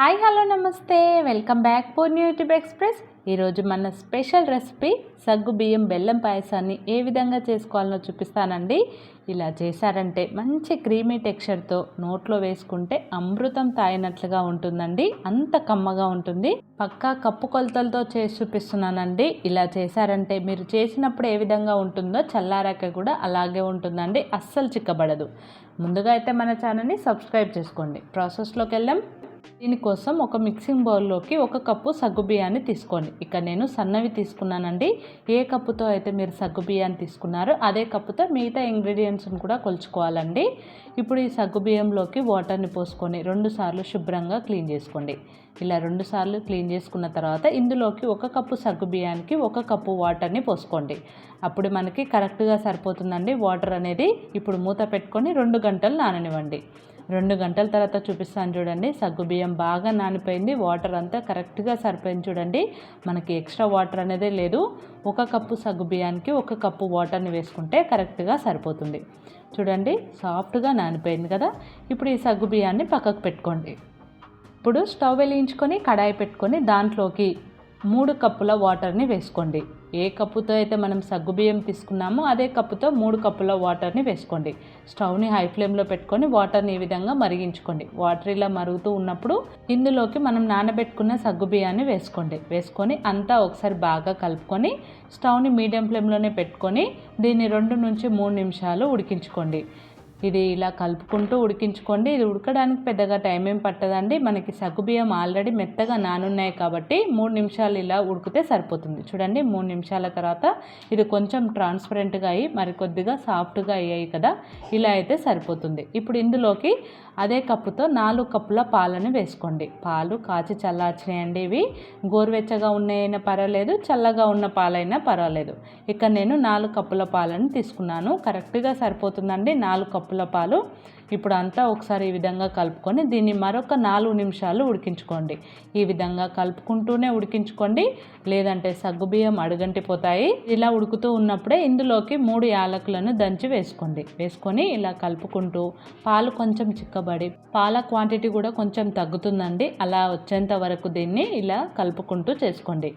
Hi hello నమస్తే. Welcome back for YouTube express. ఈరోజు మన స్పెషల్ రెసిపీ సగ్గు బియ్యం బెల్లం పాయసాన్ని ఏ విధంగా చేసుకోవాలో చూపిస్తానండి. ఇలా చేశారంటే మంచి క్రీమీ టెక్స్చర్తో నోట్లో వేసుకుంటే అమృతం తాగినట్లుగా ఉంటుందండి. అంత కమ్మగా ఉంటుంది. పక్కా కప్పు కొలతలతో చేసి చూపిస్తున్నానండి. ఇలా చేశారంటే మీరు చేసినప్పుడు ఏ విధంగా ఉంటుందో చల్లారాక కూడా అలాగే ఉంటుందండి. అస్సలు చిక్కబడదు. ముందుగా అయితే మన ఛానల్ని సబ్స్క్రైబ్ చేసుకోండి. ప్రాసెస్లోకి వెళ్ళాం దీనికోసం ఒక మిక్సింగ్ బౌల్లోకి ఒక కప్పు సగ్గుబియ్యాన్ని తీసుకోండి. ఇక్కడ నేను సన్నవి తీసుకున్నానండి. ఏ కప్పుతో అయితే మీరు సగ్గుబియ్యాన్ని తీసుకున్నారో అదే కప్పుతో మిగతా ఇంగ్రీడియంట్స్ని కూడా కొలుచుకోవాలండి. ఇప్పుడు ఈ సగ్గుబియ్యంలోకి వాటర్ని పోసుకొని రెండుసార్లు శుభ్రంగా క్లీన్ చేసుకోండి. ఇలా రెండు సార్లు క్లీన్ చేసుకున్న తర్వాత ఇందులోకి ఒక కప్పు సగ్గు బియ్యానికి ఒక కప్పు వాటర్ని పోసుకోండి. అప్పుడు మనకి కరెక్ట్గా సరిపోతుందండి. వాటర్ అనేది ఇప్పుడు మూత పెట్టుకొని రెండు గంటలు నాననివ్వండి. రెండు గంటల తర్వాత చూపిస్తాను చూడండి. సగ్గు బియ్యం బాగా నానిపోయింది. వాటర్ అంతా కరెక్ట్గా సరిపోయింది చూడండి. మనకి ఎక్స్ట్రా వాటర్ అనేది లేదు. ఒక కప్పు సగ్గు బియ్యానికి ఒక కప్పు వాటర్ని వేసుకుంటే కరెక్ట్గా సరిపోతుంది. చూడండి సాఫ్ట్గా నానిపోయింది కదా. ఇప్పుడు ఈ సగ్గు బియ్యాన్ని పక్కకు పెట్టుకోండి. ఇప్పుడు స్టవ్ వెలిగించుకొని కడాయి పెట్టుకొని దాంట్లోకి మూడు కప్పుల వాటర్ని వేసుకోండి. ఏ కప్పుతో అయితే మనం సగ్గుబియ్యం తీసుకున్నామో అదే కప్పుతో మూడు కప్పుల వాటర్ని వేసుకోండి. స్టవ్ని హై ఫ్లేమ్లో పెట్టుకొని వాటర్ని ఈ విధంగా మరిగించుకోండి. వాటర్ ఇలా మరుగుతూ ఉన్నప్పుడు ఇందులోకి మనం నానబెట్టుకున్న సగ్గుబియ్యాన్ని వేసుకోండి. వేసుకొని అంతా ఒకసారి బాగా కలుపుకొని స్టవ్ని మీడియం ఫ్లేమ్లోనే పెట్టుకొని దీన్ని రెండు నుంచి మూడు నిమిషాలు ఉడికించుకోండి. ఇది ఇలా కలుపుకుంటూ ఉడికించుకోండి. ఇది ఉడకడానికి పెద్దగా టైం ఏం పట్టదండి. మనకి సగ్గుబియ్యం ఆల్రెడీ మెత్తగా నానున్నాయి కాబట్టి మూడు నిమిషాలు ఇలా ఉడికితే సరిపోతుంది. చూడండి మూడు నిమిషాల తర్వాత ఇది కొంచెం ట్రాన్స్పరెంట్గా అయ్యి మరి కొద్దిగా సాఫ్ట్గా అయ్యాయి కదా ఇలా అయితే సరిపోతుంది. ఇప్పుడు ఇందులోకి అదే కప్పుతో నాలుగు కప్పుల పాలను వేసుకోండి. పాలు కాచి చల్లార్చినాయండి ఇవి. గోరువెచ్చగా ఉన్నాయైనా పర్వాలేదు చల్లగా ఉన్న పాలైనా పర్వాలేదు. ఇక్కడ నేను నాలుగు కప్పుల పాలను తీసుకున్నాను. కరెక్ట్గా సరిపోతుందండి. నాలుగు కప్పు పాలు. ఇప్పుడు అంతా ఒకసారి ఈ విధంగా కలుపుకొని దీన్ని మరొక నాలుగు నిమిషాలు ఉడికించుకోండి. ఈ విధంగా కలుపుకుంటూనే ఉడికించుకోండి. లేదంటే సగ్గుబియ్యం అడుగంటిపోతాయి. ఇలా ఉడుకుతూ ఉన్నప్పుడే ఇందులోకి మూడు యాలకులను దంచి వేసుకోండి. వేసుకొని ఇలా కలుపుకుంటూ పాలు కొంచెం చిక్కబడి పాల క్వాంటిటీ కూడా కొంచెం తగ్గుతుందండి. అలా వచ్చేంత వరకు దీన్ని ఇలా కలుపుకుంటూ చేసుకోండి.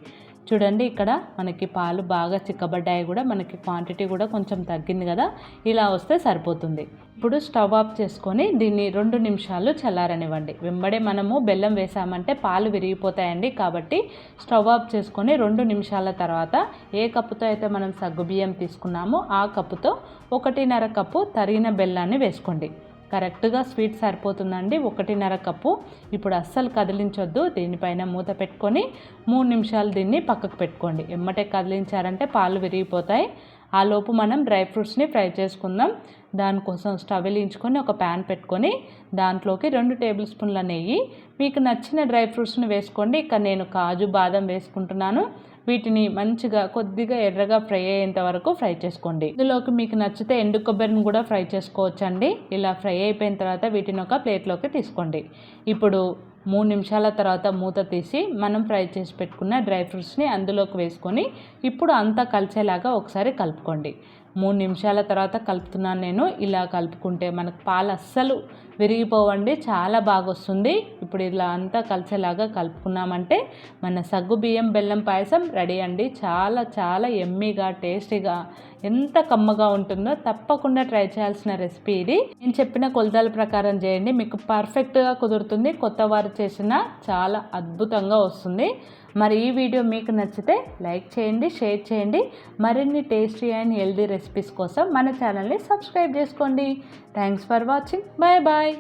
చూడండి ఇక్కడ మనకి పాలు బాగా చిక్కబడ్డాయి కూడా మనకి క్వాంటిటీ కూడా కొంచెం తగ్గింది కదా. ఇలా వస్తే సరిపోతుంది. ఇప్పుడు స్టవ్ ఆఫ్ చేసుకొని దీన్ని రెండు నిమిషాలు చల్లారనివ్వండి. వెంబడే మనము బెల్లం వేసామంటే పాలు విరిగిపోతాయండి కాబట్టి స్టవ్ ఆఫ్ చేసుకొని రెండు నిమిషాల తర్వాత ఏ కప్పుతో అయితే మనం సగ్గుబియ్యం తీసుకున్నామో ఆ కప్పుతో ఒకటిన్నర కప్పు తరిగిన బెల్లాన్ని వేసుకోండి. కరెక్ట్గా స్వీట్ సరిపోతుందండి. ఒకటిన్నర కప్పు. ఇప్పుడు అస్సలు కదిలించొద్దు. దీనిపైన మూత పెట్టుకొని మూడు నిమిషాలు దీన్ని పక్కకు పెట్టుకోండి. ఎమ్మటే కదిలించారంటే పాలు విరిగిపోతాయి. ఆ లోపు మనం డ్రై ఫ్రూట్స్ని ఫ్రై చేసుకుందాం. దానికోసం స్టవ్ వెలిగించుకొని ఒక ప్యాన్ పెట్టుకొని దాంట్లోకి రెండు టేబుల్ స్పూన్ల నెయ్యి. మీకు నచ్చిన డ్రై ఫ్రూట్స్ని వేసుకోండి. ఇక్కడ నేను కాజు బాదం వేసుకుంటున్నాను. వీటిని మంచిగా కొద్దిగా ఎర్రగా ఫ్రై అయ్యేంత వరకు ఫ్రై చేసుకోండి. ఇందులోకి మీకు నచ్చితే ఎండు కొబ్బరిని కూడా ఫ్రై చేసుకోవచ్చండి. ఇలా ఫ్రై అయిపోయిన తర్వాత వీటిని ఒక ప్లేట్లోకి తీసుకోండి. ఇప్పుడు మూడు నిమిషాల తర్వాత మూత తీసి మనం ఫ్రై చేసి పెట్టుకున్న డ్రై ఫ్రూట్స్ని అందులోకి వేసుకొని ఇప్పుడు అంతా కలిసేలాగా ఒకసారి కలుపుకోండి. మూడు నిమిషాల తర్వాత కలుపుతున్నాను నేను. ఇలా కలుపుకుంటే మనకు పాలు అస్సలు విరిగిపోవండి. చాలా బాగా వస్తుంది ఇప్పుడు ఇలా అంతా కలిసేలాగా కలుపుకున్నామంటే మన సగ్గు బియ్యం బెల్లం పాయసం రెడీ అండి. చాలా చాలా ఎమ్మీగా టేస్టీగా ఎంత కమ్మగా ఉంటుందో తప్పకుండా ట్రై చేయాల్సిన రెసిపీ ఇది. నేను చెప్పిన కొలతల ప్రకారం చేయండి. మీకు పర్ఫెక్ట్గా కుదురుతుంది. కొత్త వారు చేసిన చాలా అద్భుతంగా వస్తుంది. మరి ఈ వీడియో మీకు నచ్చితే లైక్ చేయండి షేర్ చేయండి. మరిన్ని టేస్టీ అండ్ హెల్దీ రెసిపీస్ కోసం మన ఛానల్ని సబ్స్క్రైబ్ చేసుకోండి. Thanks for watching bye bye